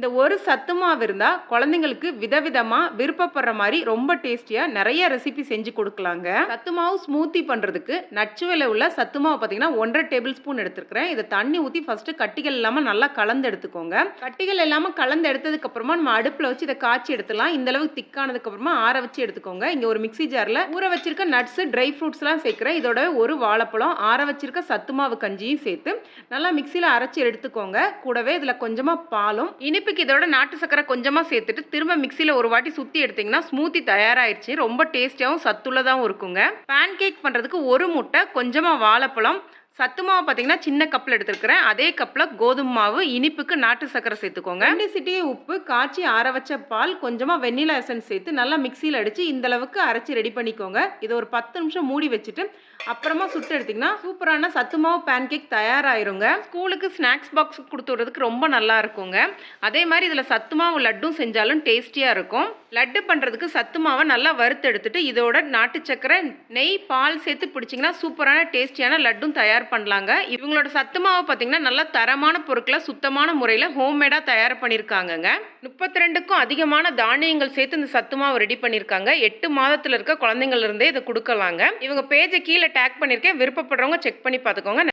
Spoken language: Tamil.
இந்த ஒரு சத்து மாவு இருந்தால் குழந்தைங்களுக்கு விதவிதமாக விருப்பப்படுற மாதிரி ரொம்ப டேஸ்டியாக நிறைய ரெசிபி செஞ்சு கொடுக்கலாங்க. சத்து மாவு ஸ்மூத்தி பண்ணுறதுக்கு நச்சுவில உள்ள சத்து மாவு பார்த்தீங்கன்னா ஒன்றரை டேபிள் ஸ்பூன் எடுத்துருக்கிறேன். இதை தண்ணி ஊற்றி ஃபஸ்ட்டு கட்டிகள் இல்லாமல் நல்லா கலந்து எடுத்துக்கோங்க. கட்டிகள் இல்லாமல் கலந்து எடுத்ததுக்கப்புறமா நம்ம அடுப்பில் வச்சு இதை காய்ச்சி எடுத்துலாம் இந்த அளவுக்கு ஆற வச்சு எடுத்துக்கோங்க. இங்கே ஒரு மிக்ஸி ஜாரில் ஊற வச்சிருக்க நட்ஸு ட்ரை ஃப்ரூட்ஸ்லாம் சேர்க்குறேன். இதோட ஒரு வாழைப்பழம் ஆற வச்சிருக்க சத்து மாவு கஞ்சியும் சேர்த்து நல்லா மிக்சியில் அரைச்சி எடுத்துக்கோங்க. கூடவே இதில் கொஞ்சமாக பாலும் இனிப்பு இனிப்புக்கு இதோட நாட்டு சக்கரை கொஞ்சமாக சேர்த்துட்டு திரும்ப மிக்சியில் ஒரு வாட்டி சுற்றி எடுத்தீங்கன்னா ஸ்மூத்தி தயாராகிடுச்சு ரொம்ப டேஸ்டியாகவும் சத்துள்ளதாகவும் இருக்குங்க. பேன் கேக் பண்ணுறதுக்கு ஒரு முட்டை கொஞ்சமாக வாழைப்பழம் சத்து மாவு பார்த்தீங்கன்னா சின்ன கப்பில் எடுத்துருக்கிறேன். அதே கப்பில் கோதுமை மாவு இனிப்புக்கு நாட்டு சக்கரை சேர்த்துக்கோங்க. ரெண்டு சிட்டியை உப்பு காய்ச்சி ஆற வச்ச பால் கொஞ்சமாக வெண்ணிலா எசன்ஸ் சேர்த்து நல்லா மிக்சியில் அடித்து இந்த அளவுக்கு அரைச்சி ரெடி பண்ணிக்கோங்க. இதை ஒரு பத்து நிமிஷம் மூடி வச்சுட்டு அப்புறமா சுட்டு எடுத்திங்கன்னா சூப்பரான சத்து மாவு பேன் கேக் தயாராயிருங்க. ஸ்கூலுக்கு ஸ்நாக்ஸ் பாக்ஸ் கொடுத்து விடுறதுக்கு ரொம்ப நல்லா இருக்குங்க. அதே மாதிரி இதில் சத்து மாவு லட்டும் செஞ்சாலும் டேஸ்டியாக இருக்கும். லட்டு பண்ணுறதுக்கு சத்து மாவை நல்லா வறுத்து எடுத்துட்டு இதோட நாட்டு சக்கரை நெய் பால் சேர்த்து பிடிச்சிங்கன்னா சூப்பரான டேஸ்டியான லட்டும் தயார் பண்ணலாங்க. இவங்களோட சத்து மாவு பார்த்தீங்கன்னா நல்ல தரமான பொருட்களை சுத்தமான முறையில் ஹோம்மேடாக தயார் பண்ணியிருக்காங்கங்க முப்பத்தி ரெண்டுக்கும் அதிகமான தானியங்கள் சேர்த்து இந்த சத்து மாவு ரெடி பண்ணியிருக்காங்க எட்டு மாதத்தில் இருக்க குழந்தைங்கள்லேருந்தே இதை கொடுக்கலாங்க. இவங்க பேஜை கீழே டேக் பண்ணியிருக்கேன் விருப்பப்படுறவங்க செக் பண்ணி பார்த்துக்கோங்க